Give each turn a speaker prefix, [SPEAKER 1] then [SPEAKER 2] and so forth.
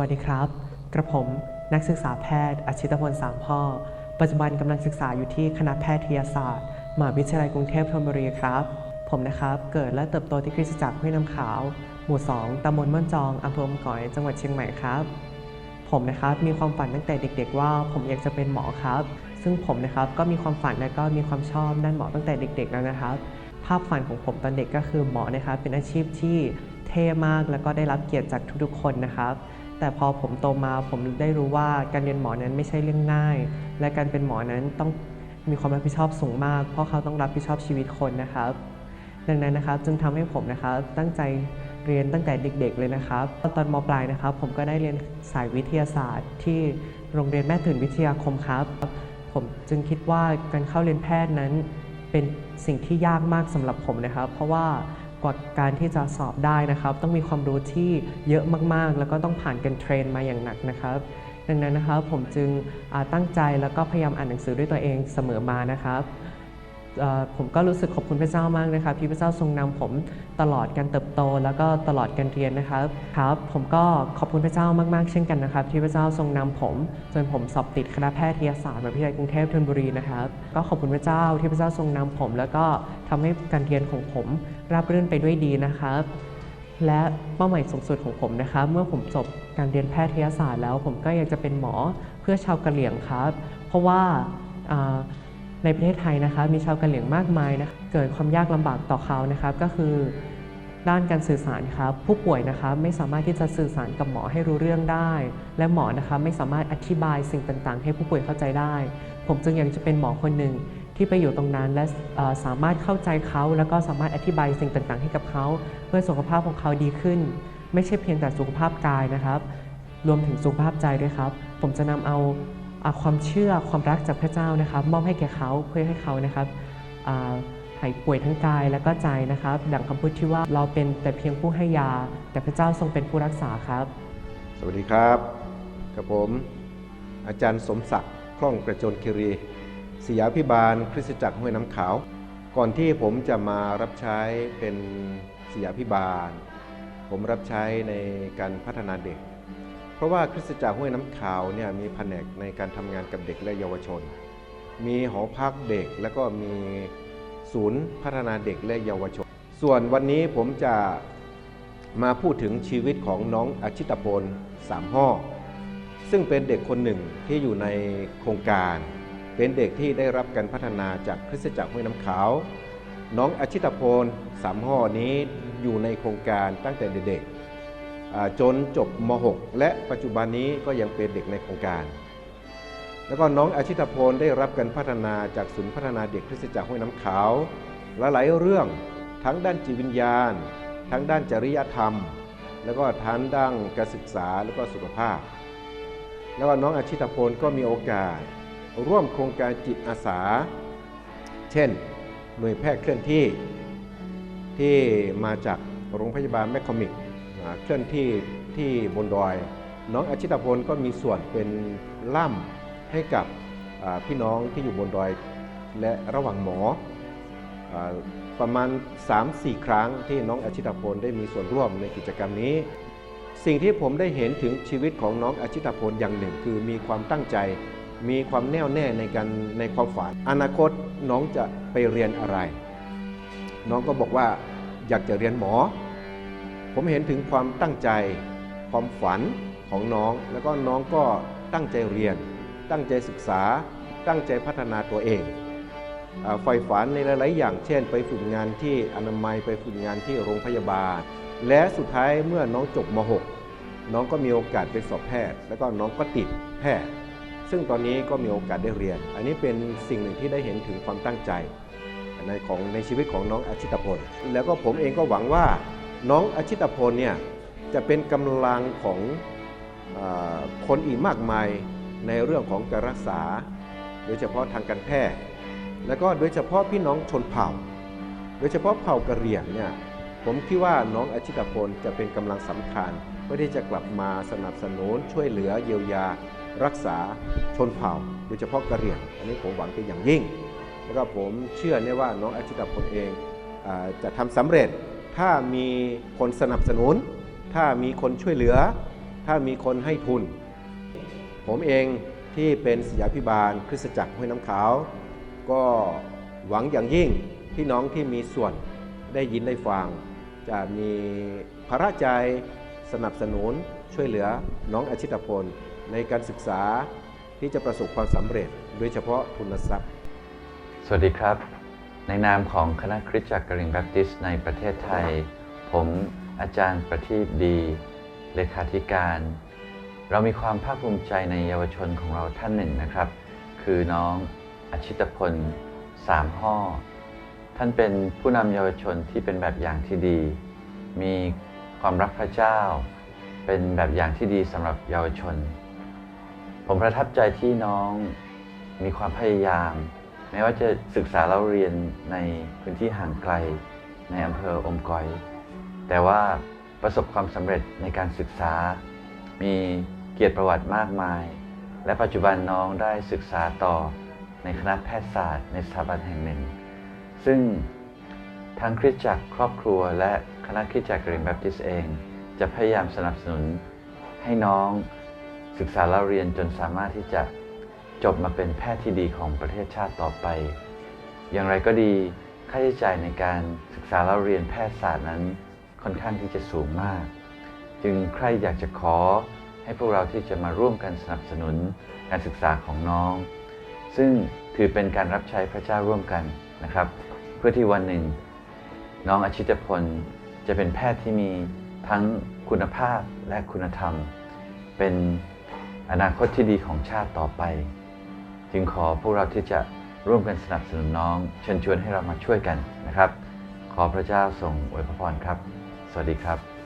[SPEAKER 1] วัสดีครับ กระผมนักศึกษาแพทย์อาชิตพลสามพ่อ ปัจจุบันกำลังศึกษาอยู่ที่คณะแพทยศาสตร์มหาวิทยาลัยกรุงเทพธนบุรีครับ ผมนะครับ เกิดและเติบโตที่คริสตจักรห้วยน้ำขาว หมู่ 2ตำบลม่อนจองอำเภออมก๋อยจังหวัดเชียงใหม่ครับ ผมนะครับมีความฝันตั้งแต่เด็ก ๆ ว่า ผมอยากจะเป็นหมอครับ ซึ่งผมนะครับก็มีความฝันและก็มีความชอบด้านหมอตั้งแต่เด็ก ๆ แล้วนะครับ ภาพฝันของผมตอนเด็กก็คือหมอนะครับเป็นอาชีพที่เท่มากแล้วก็ได้รับเกียรติจากทุกๆ คนนะครับ แต่พอผมโตมาผมได้รู้ว่าการเรียนหมอนั้นไม่ใช่เรื่องง่าย และการเป็นหมอนั้นต้องมีความรับผิดชอบสูงมาก เพราะเขาต้องรับผิดชอบชีวิตคนนะครับดังนั้นนะครับจึงทำให้ผมนะครับตั้งใจเรียนตั้งแต่เด็ก ๆ เลยนะครับ ตอนมปลายนะครับ ผมก็ได้เรียนสายวิทยาศาสตร์ ที่โรงเรียนแม่ตื่นวิทยาคมครับ ผมจึงคิดว่าการเข้าเรียนแพทย์นั้นเป็นสิ่งที่ยากมากสำหรับผมนะครับ เพราะว่า กว่าการที่จะสอบได้นะครับ ต้องมีความรู้ที่เยอะมากๆ แล้วก็ต้องผ่านการเทรนมาอย่างหนักนะครับ ดังนั้นนะครับผมจึงตั้งใจแล้วก็พยายามอ่านหนังสือด้วยตัวเองเสมอมานะครับ ผมก็รู้สึกขอบคุณพระเจ้ามากนะครับที่พระเจ้าทรงนำผมตลอดการเติบโต แล้วก็ตลอดการเรียนนะครับครับ ผมก็ขอบคุณพระเจ้ามากๆ เช่นกันนะครับ ที่พระเจ้าทรงนำผม จนผมสอบติดคณะแพทยศาสตร์มหาวิทยาลัยกรุงเทพธนบุรีนะครับ ก็ขอบคุณพระเจ้าที่พระเจ้าทรงนำผม แล้วก็ทำให้การเรียนของผมราบรื่นไปด้วยดีนะครับและเป้าหมายสูงสุดของผมนะครับ เมื่อผมจบการเรียนแพทยศาสตร์แล้ว ผมก็อยากจะเป็นหมอเพื่อชาวกะเหรี่ยงครับ เพราะว่า ในประเทศไทยนะคะมีชาวกะเหรี่ยงมากมายนะเกิดความยากลำบากต่อเขานะครับ ก็คือด้านการสื่อสารครับผู้ป่วยนะครับไม่สามารถที่จะสื่อสารกับหมอให้รู้เรื่องได้ และหมอนะครับไม่สามารถอธิบายสิ่งต่างๆ ให้ผู้ป่วยเข้าใจได้ ผมจึงอยากจะเป็นหมอคนหนึ่งที่ไปอยู่ตรงนั้นและสามารถเข้าใจเขา แล้วก็สามารถอธิบายสิ่งต่างๆ ให้กับเขา เพื่อสุขภาพของเขาดีขึ้น ไม่ใช่เพียงแต่สุขภาพกายนะครับ รวมถึงสุขภาพใจด้วยครับ ผมจะนำเอา ความเชื่อความรักจากพระเจ้านะครับ มอบให้แก่เขาเพื่อให้เขานะครับหายป่วยทั้งกายและก็ใจนะครับ ดังคำพูดที่ว่าเราเป็นแต่เพียงผู้ให้ยา แต่พระเจ้าทรงเป็นผู้รักษาครับ
[SPEAKER 2] สวัสดีครับกับผมอาจารย์สมศักดิ์คล่องกระโจนคิรีศิยาพิบาลคริสตจักรห้วยน้ำขาว ก่อนที่ผมจะมารับใช้เป็นศิยาพิบาล ผมรับใช้ในการพัฒนาเด็ก เพราะว่าคริสตจักรห้วยน้ำขาวเนี่ยมีแผนกในการทำงานกับเด็กและเยาวชน มีหอพักเด็กแล้วก็มีศูนย์พัฒนาเด็กและเยาวชน ส่วนวันนี้ผมจะมาพูดถึงชีวิตของน้องอาชิตพลสามห้อซึ่งเป็นเด็กคนหนึ่งที่อยู่ในโครงการ เป็นเด็กที่ได้รับการพัฒนาจากคริสตจักรห้วยน้ำขาว น้องอาชิตพลสามห้อนี้อยู่ในโครงการตั้งแต่เด็กๆ จนจบม .6 และปัจจุบันนี้ก็ยังเป็นเด็กในโครงการ แล้วก็น้องอาชิตพลได้รับการพัฒนาจากศูนย์พัฒนาเด็กคริสตจักรห้วยน้ำขาวลหลายเรื่องทั้งด้านจิตวิญญาณ ทั้งด้านจริยธรรม แล้วก็ทั้งด้านการศึกษาแล้วก็สุขภาพ แล้วก็น้องอาชิตพลก็มีโอกาส ร่วมโครงการจิตอาสา เช่น หน่วยแพทย์เคลื่อนที่ที่มาจากโรงพยาบาลแมคคอมิก เคลื่อนที่ที่บนดอย น้องอาชิตพลก็มีส่วนเป็นล่าให้กับพี่น้องที่อยู่บนดอยและระหว่างหมออประมาณ 3-4 ครั้งที่น้องอาชิตพลได้มีส่วนร่วมในกิจกรรมนี้ สิ่งที่ผมได้เห็นถึงชีวิตของน้องอาชิตพลอย่างหนึ่ง คือมีความตั้งใจ มีความแน่วแน่ในการในความฝันอนาคตน้องจะไปเรียนอะไร น้องก็บอกว่าอยากจะเรียนหมอ ผมเห็นถึงความตั้งใจความฝันของน้อง แล้วก็น้องก็ตั้งใจเรียน ตั้งใจศึกษา ตั้งใจพัฒนาตัวเองอ่าใฝ่ฝันในหลาย ๆ อย่าง เช่น ไปฝึกงานที่อนามัยไปฝึกงานที่โรงพยาบาล และสุดท้ายเมื่อน้องจบม .6 น้องก็มีโอกาสไปสอบแพทย์ แล้วก็น้องก็ติดแพทย์ ซึ่งตอนนี้ก็มีโอกาสได้เรียน อันนี้เป็นสิ่งหนึ่งที่ได้เห็นถึงความตั้งใจในของในชีวิตของน้องอาชิตพลแล้วก็ผมเองก็หวังว่า น้องอาชิตพลเนี่ยจะเป็นกำลังของอคนอีกมากมายในเรื่องของการรักษา โดยเฉพาะทางการแพทย์ แล้วก็โดยเฉพาะพี่น้องชนเผ่า โดยเฉพาะเผ่ากะเหรี่ยงเนี่ยผมคิดว่าน้องอาชิตพลจะเป็นกำลังสำคัญเพื่อที่จะกลับมาสนับสนุนช่วยเหลือเยียวยา รักษาชนเผ่า โดยเฉพาะกะเหรี่ยง อันนี้ผมหวังเป็นอย่างยิ่ง แล้วก็ผมเชื่อแน่ว่าน้องอาชิตพลเองอจะทำสำเร็จ ถ้ามีคนสนับสนุน ถ้ามีคนช่วยเหลือ ถ้ามีคนให้ทุน ผมเองที่เป็นศิษยาพิบาลคริสตจักรห้วยน้ำขาว ก็หวังอย่างยิ่งพี่น้องที่มีส่วนได้ยินได้ฟัง จะมีพระราใจสนับสนุนช่วยเหลือน้องอาชิตพล ในการศึกษาที่จะประสบความสำเร็จโดยเฉพาะทุนทรัพย์
[SPEAKER 3] สวัสดีครับ ในนามของคณะคริสตจักรกริงแบปติสต์ในประเทศไทย ผมอาจารย์ประทีปดี เลขาธิการ เรามีความภาคภูมิใจในเยาวชนของเราท่านหนึ่งนะครับ คือน้องอาชิตพลสามห่อท่านเป็นผู้นำเยาวชนที่เป็นแบบอย่างที่ดี มีความรักพระเจ้า เป็นแบบอย่างที่ดีสำหรับเยาวชน ผมประทับใจที่น้องมีความพยายาม แม้ว่าจะศึกษาเราเรียนในพื้นที่ห่างไกลในอำเภออมก๋อย แต่ว่าประสบความสำเร็จในการศึกษา มีเกียรติประวัติมากมาย และปัจจุบันน้องได้ศึกษาต่อในคณะแพทยศาสตร์ในสถาบันแห่งหนึ่ง ซึ่งทางคริสตจักรครอบครัว และคณะคริสตจักรกรีนแบปติสต์เอง จะพยายามสนับสนุนให้น้องศึกษาเราเรียนจนสามารถที่จะ จบมาเป็นแพทย์ที่ดีของประเทศชาติต่อไป อย่างไรก็ดีค่าใช้จ่ายในการศึกษาเราเรียนแพทยศาสตร์นั้นค่อนข้างที่จะสูงมาก จึงใครอยากจะขอให้พวกเราที่จะมาร่วมกันสนับสนุนการศึกษาของน้อง ซึ่งถือเป็นการรับใช้พระเจ้าร่วมกันนะครับ เพื่อที่วันหนึ่ง น้องอาชิตพลจะเป็นแพทย์ที่มีทั้งคุณภาพและคุณธรรม เป็นอนาคตที่ดีของชาติต่อไป จึงขอพวกเราที่จะร่วมกันสนับสนุนน้อง เชิญชวนให้เรามาช่วยกันนะครับ ขอพระเจ้าทรงอวยพรครับ สวัสดีครับ